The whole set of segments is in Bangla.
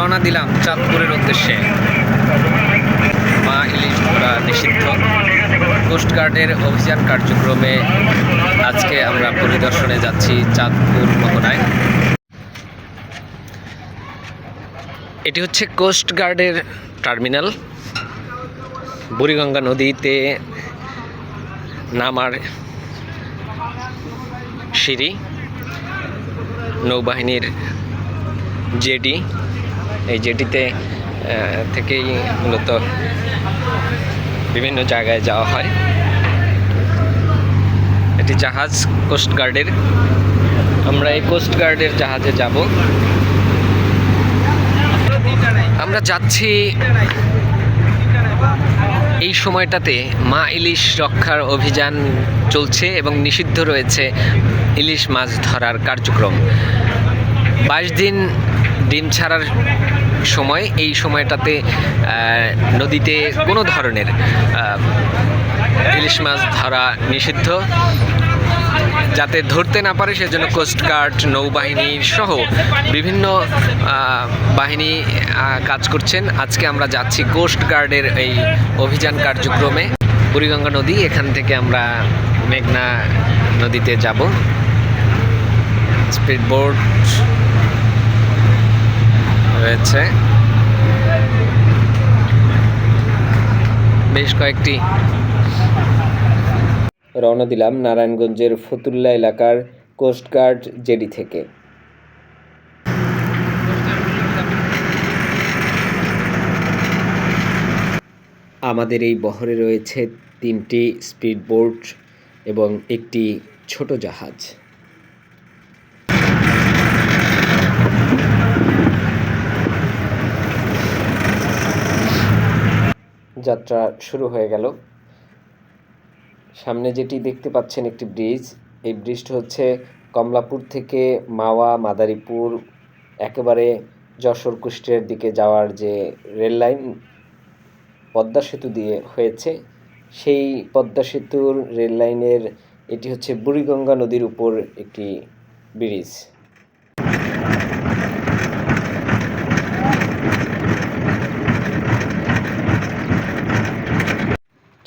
রওনা দিলাম চাঁদপুরের উদ্দেশ্যে। মা ইলিশ ধরা নিষিদ্ধ। কোস্টগার্ডের অভিযান কার্যক্রমে আজকে আমরা পরিদর্শনে যাচ্ছি চাঁদপুর মোহনায়। এটি হচ্ছে কোস্টগার্ডের টার্মিনাল বুড়িগঙ্গা নদীতে নামার সিঁড়ি। নৌবাহিনীর জেটি এই জেটিতে থেকেই মূলত বিভিন্ন জায়গায় যাওয়া হয়। এটি জাহাজ কোস্টগার্ডের আমরা এই কোস্টগার্ডের জাহাজে যাব। আমরা যাচ্ছি এই সময়টাতে মা ইলিশ রক্ষার অভিযান চলছে এবং নিষিদ্ধ রয়েছে ইলিশ মাছ ধরার কার্যক্রম। বাইশ দিন ডিম ছাড়ার সময়, এই সময়টাতে নদীতে কোনো ধরনের ইলিশ মাছ ধরা নিষিদ্ধ। যাতে ধরতে না পারে, সেজন্য কোস্টগার্ড নৌবাহিনী সহ বিভিন্ন বাহিনী কাজ করছেন। আজকে আমরা যাচ্ছি কোস্টগার্ডের এই অভিযান কার্যক্রমে। বুড়িগঙ্গা নদী, এখান থেকে আমরা মেঘনা নদীতে যাব। স্পিড বোট রয়েছে। বেশ কয়েকটি। রওনা দিলাম নারায়ণগঞ্জের ফতুল্লা এলাকার কোস্টগার্ড জেডি থেকে। আমাদের এই বহরে রয়েছে তিনটি স্পিড বোট এবং একটি ছোট জাহাজ। যাত্রা শুরু হয়ে গেল। সামনে যেটি দেখতে পাচ্ছেন একটি ব্রিজ। এই ব্রিজটি হচ্ছে কমলাপুর থেকে মাওয়া, মাদারীপুর, একেবারে যশোর কুষ্টিয়ার দিকে যাওয়ার যে রেল লাইন পদ্মা সেতু দিয়ে হয়েছে। সেই পদ্মা সেতুর রেল লাইনের এটি হচ্ছে বুড়িগঙ্গা নদীর উপর একটি ব্রিজ।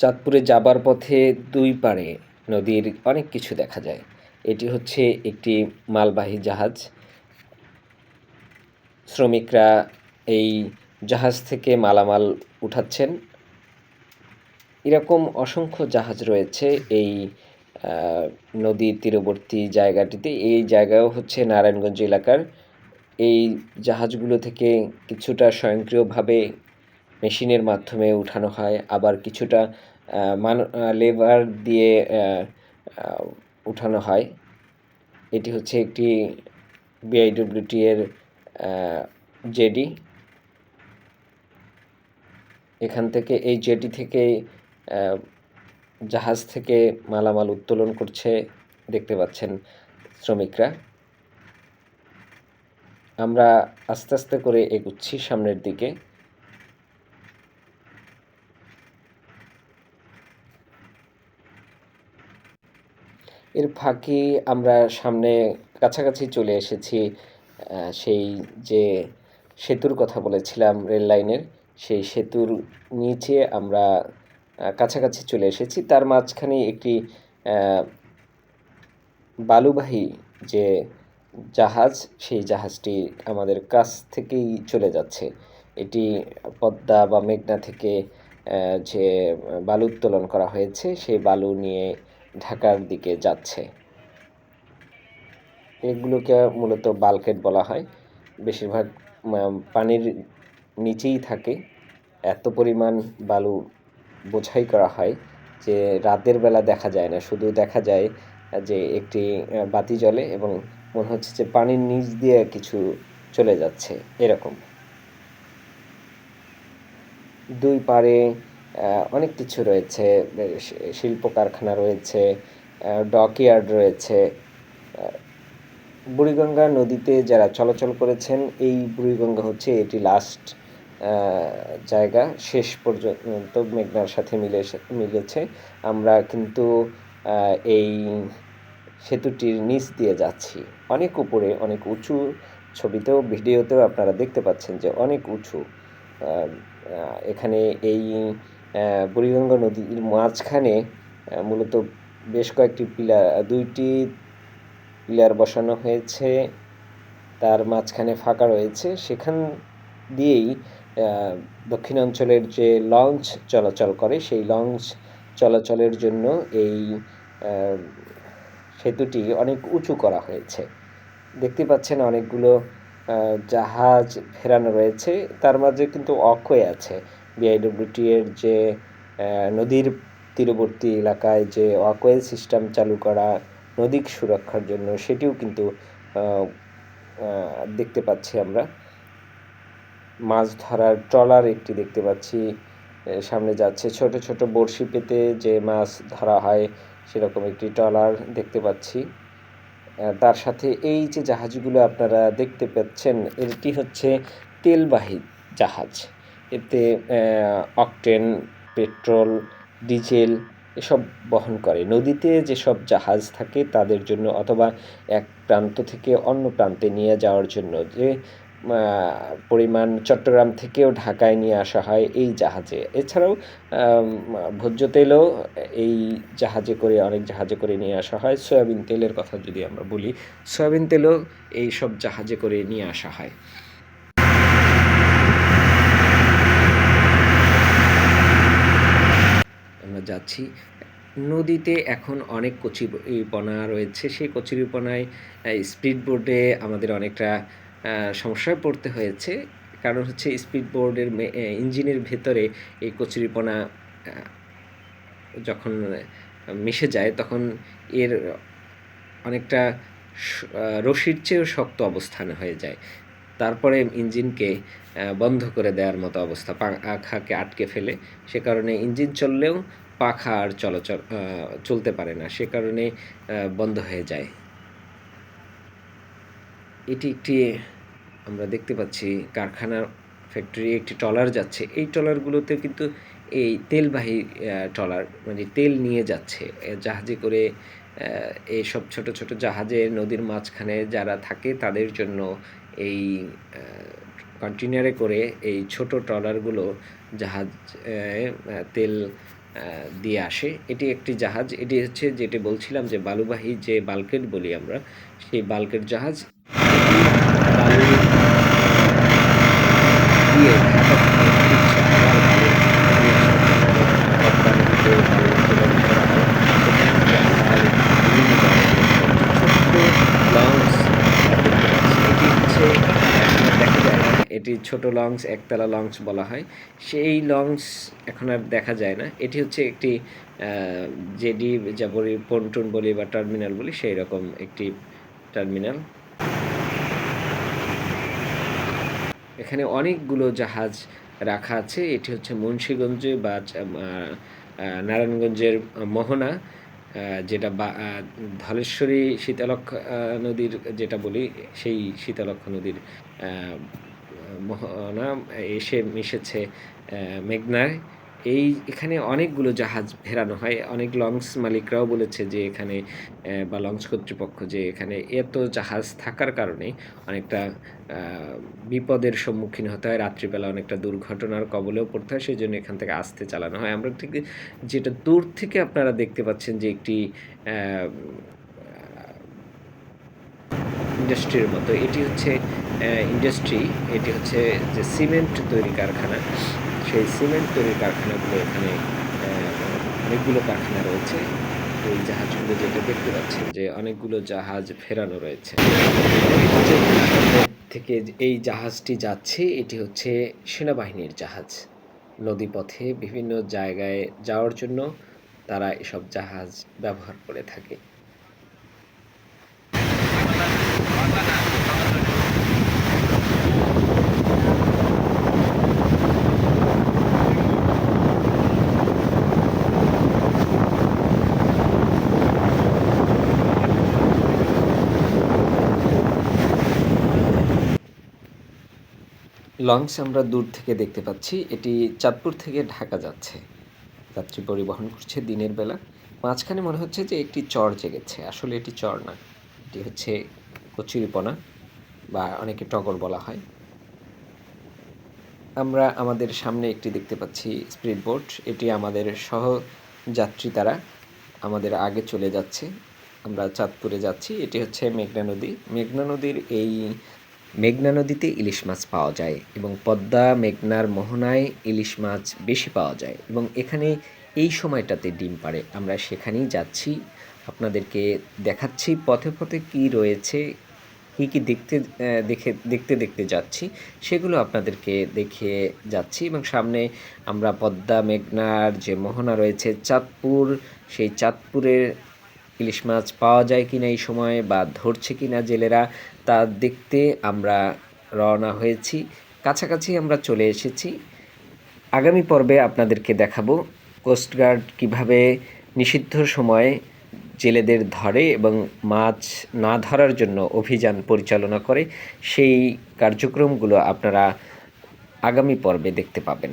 চাঁদপুরে যাবার পথে দুই পাড়ে নদীর অনেক কিছু দেখা যায়। এটি হচ্ছে একটি মালবাহী জাহাজ। শ্রমিকরা এই জাহাজ থেকে মালামাল উঠাচ্ছেন। এরকম অসংখ্য জাহাজ রয়েছে এই নদীর তীরবর্তী জায়গাটিতে। এই জায়গাও হচ্ছে নারায়ণগঞ্জ এলাকার। এই জাহাজগুলো থেকে কিছুটা স্বয়ংক্রিয়ভাবে মেশিনের মাধ্যমে উঠানো হয়। আবার কিছুটা লেবার দিয়ে উঠানো হয়। এটি হচ্ছে একটি বিআইডব্লিউটি এর জেডি। এখান থেকে, এই জেটি থেকে জাহাজ থেকে মালামাল উত্তোলন করছে, দেখতে পাচ্ছেন শ্রমিকরা। আমরা আস্তে আস্তে করে এগুচ্ছি সামনের দিকে। এর ফাঁকি আমরা সামনে কাছাকাছি চলে এসেছি সেই যে সেতুর কথা বলেছিলাম রেল লাইনের, সেই সেতুর নিচে আমরা কাছাকাছি চলে এসেছি। তার মাঝখানে একটি বালুবাহী যে জাহাজ, সেই জাহাজটি আমাদের কাছ থেকেই চলে যাচ্ছে। এটি পদ্মা বা মেঘনা থেকে যে বালু উত্তোলন করা হয়েছে, সেই বালু নিয়ে ঢাকার দিকে যাচ্ছে। এগুলোকে মূলত বালকেট বলা হয়। বেশিরভাগ পানির নিচেই থাকে। এত পরিমাণ বালু বোঝাই করা হয় যে রাতের বেলা দেখা যায় না। শুধু দেখা যায় যে একটি বাতি জ্বলে এবং মনে হচ্ছে যে পানির নিচ দিয়ে কিছু চলে যাচ্ছে। এরকম। দুই আহ, অনেক কিছু রয়েছে শিল্প কারখানা রয়েছে ডকইয়ার্ড রয়েছে। বুড়িগঙ্গা নদীতে যারা চলাচল করেছেন, এই বুড়িগঙ্গা হচ্ছে এটি লাস্ট জায়গা। শেষ পর্যন্ত মেঘনার সাথে মিলে, মিলেছে। আমরা কিন্তু এই সেতুটির নিচ দিয়ে যাচ্ছি। অনেক উপরে, অনেক উঁচু ছবিতেও, ভিডিওতেও আপনারা দেখতে পাচ্ছেন যে অনেক উঁচু। এখানে এই বুড়িগঙ্গা নদীর মাঝখানে মূলত বেশ কয়েকটি পিলার দুইটি পিলার বসানো হয়েছে। তার মাঝখানে ফাঁকা রয়েছে। সেখান দিয়েই দক্ষিণাঞ্চলের যে লঞ্চ চলাচল করে, সেই লঞ্চ চলাচলের জন্য এই সেতুটি অনেক উঁচু করা হয়েছে। দেখতে পাচ্ছেন অনেকগুলো জাহাজ ফেরানো রয়েছে। তার মাঝে কিন্তু অক্ষয় আছে। বিআইডব্লিউটি এর যে নদীর তীরবর্তী এলাকায় যে ওয়াকওয়ে সিস্টেম চালু করা নদী সুরক্ষার জন্য সেটিও কিন্তু দেখতে পাচ্ছি আমরা। মাছ ধরার ট্রলার একটি দেখতে পাচ্ছি সামনে যাচ্ছে। ছোট ছোট বড়শি পেতে যে মাছ ধরা হয়, সেরকম একটি ট্রলার দেখতে পাচ্ছি। তার সাথে এই যে জাহাজগুলো আপনারা দেখতে পাচ্ছেন, এটি হচ্ছে তেলবাহী জাহাজ। এতে অকটেন, পেট্রোল, ডিজেল এসব বহন করে। নদীতে যেসব জাহাজ থাকে তাদের জন্য অথবা এক প্রান্ত থেকে অন্য প্রান্তে নিয়ে যাওয়ার জন্য যে পরিমাণ চট্টগ্রাম থেকেও ঢাকায় নিয়ে আসা হয় এই জাহাজে। এছাড়াও ভোজ্য তেলও এই জাহাজে করে, অনেক জাহাজে করে নিয়ে আসা হয়। সয়াবিন তেলের কথা যদি আমরা বলি, সয়াবিন তেলও এই সব জাহাজে করে নিয়ে আসা হয়। যাচ্ছি। নদীতে এখন অনেক কচুরিপনা রয়েছে। সেই কচুরিপনায় স্পিড বোর্ডে আমাদের অনেকটা সমস্যায় পড়তে হয়েছে। কারণ হচ্ছে স্পিড বোর্ডের ইঞ্জিনের ভেতরে এই কচুরিপনা যখন মিশে যায় তখন এর অনেকটা রশির চেয়েও শক্ত অবস্থান হয়ে যায়। তারপরে ইঞ্জিনকে বন্ধ করে দেওয়ার মতো অবস্থা। পাখাকে আটকে ফেলে। সে কারণে ইঞ্জিন চললেও পাখা আর চলাচল চলতে পারে না, সে কারণে বন্ধ হয়ে যায়। এটি একটি, আমরা দেখতে পাচ্ছি কারখানার ফ্যাক্টরি একটি ট্রলার যাচ্ছে। এই ট্রলারগুলোতে কিন্তু এই তেলবাহী ট্রলার মানে তেল নিয়ে যাচ্ছে। জাহাজে করে এইসব ছোট ছোট জাহাজে নদীর মাঝখানে যারা থাকে তাদের জন্য এই কন্টেনারে করে এই ছোট ট্রলারগুলো জাহাজ তেল দিয়ে আসে। এটি একটি জাহাজ। এটি হচ্ছে যেটি বলছিলাম যে বালুবাহী যে বাল্কেট বলি আমরা, সেই বাল্কেট জাহাজ। দিয়ে ঢাকা থেকে ফিরছে আবার বালু নিয়ে আসা হয়। রপ্তানি করে বালু উত্তোলন করা হয়। সেখান থেকে আবার বিভিন্ন জায়গায় ছোট্ট লঞ্চ দেখতে পাচ্ছি এটি ছোট লঞ্চ, একতলা লঞ্চ বলা হয়, সেই লঞ্চ এখন আর দেখা যায় না। এটি হচ্ছে একটি জেডি যা বলি পন্টুন বলি বা টার্মিনাল বলি, সেই রকম একটি টার্মিনাল। এখানে অনেকগুলো জাহাজ রাখা আছে। এটি হচ্ছে মুন্সীগঞ্জে বা নারায়ণগঞ্জের মোহনা যেটা বা ধলেশ্বরী শীতলক্ষ নদীর, যেটা বলি, সেই শীতলক্ষ নদীর মোহনা, এসে মিশেছে মেঘনায়। এই এখানে অনেকগুলো জাহাজ ফেরানো হয়। অনেক লঞ্চ মালিকরাও বলেছে যে এখানে বা লঞ্চ কর্তৃপক্ষ যে এখানে এত জাহাজ থাকার কারণে অনেকটা বিপদের সম্মুখীন হতে হয়। রাত্রিবেলা অনেকটা দুর্ঘটনার কবলেও পড়তে হয়। সেই জন্য এখান থেকে আসতে চালানো হয়। আমরা ঠিক যেটা দূর থেকে আপনারা দেখতে পাচ্ছেন যে একটি ইন্ডাস্ট্রির মতো, এটি হচ্ছে ইন্ডাস্ট্রি এটি হচ্ছে যে সিমেন্ট তৈরি কারখানা। সেই সিমেন্ট তৈরি কারখানাগুলো এখানে অনেকগুলো কারখানা রয়েছে। এই জাহাজগুলো যেটা দেখতে পাচ্ছেন যে অনেকগুলো জাহাজ ফেরানো রয়েছে। থেকে এই জাহাজটি যাচ্ছে, এটি হচ্ছে সেনাবাহিনীর জাহাজ। নদীপথে বিভিন্ন জায়গায় যাওয়ার জন্য তারা এসব জাহাজ ব্যবহার করে থাকে। লঞ্চ আমরা দূর থেকে দেখতে পাচ্ছি, এটি চাঁদপুর থেকে ঢাকা যাচ্ছে। যাত্রী পরিবহন করছে দিনের বেলা। মাঝখানে মনে হচ্ছে যে একটি চর জেগেছে। আসলে এটি চর না। এটি হচ্ছে কচুরিপনা, বা অনেকে টগর বলা হয়। আমরা আমাদের সামনে একটি দেখতে পাচ্ছি স্পিড বোট এটি আমাদের সহযাত্রী তারা আমাদের আগে চলে যাচ্ছে। আমরা চাঁদপুরে যাচ্ছি। এটি হচ্ছে মেঘনা নদী। মেঘনা নদীর এই মেঘনা নদীতে ইলিশ মাছ পাওয়া যায় এবং পদ্মা, মেঘনার মোহনায় ইলিশ মাছ বেশি পাওয়া যায় এবং এখানে এই সময়টাতে ডিম পাড়ে। আমরা সেখানেই যাচ্ছি। আপনাদেরকে দেখাচ্ছি পথে পথে কী রয়েছে, কী কী দেখতে দেখে, দেখতে দেখতে যাচ্ছি। সেগুলো আপনাদেরকে দেখে যাচ্ছি এবং সামনে আমরা পদ্মা, মেঘনার যে মোহনা রয়েছে, চাঁদপুর, সেই চাঁদপুরের ইলিশ মাছ পাওয়া যায় কিনা এই সময় বা ধরছে কিনা জেলেরা, তা দেখতে আমরা রওনা হয়েছি। কাছাকাছি আমরা চলে এসেছি। আগামী পর্বে আপনাদেরকে দেখাবো কোস্টগার্ড কীভাবে নিষিদ্ধ সময়ে জেলেদের ধরে এবং মাছ না ধরার জন্য অভিযান পরিচালনা করে, সেই কার্যক্রমগুলো আপনারা আগামী পর্বে দেখতে পাবেন।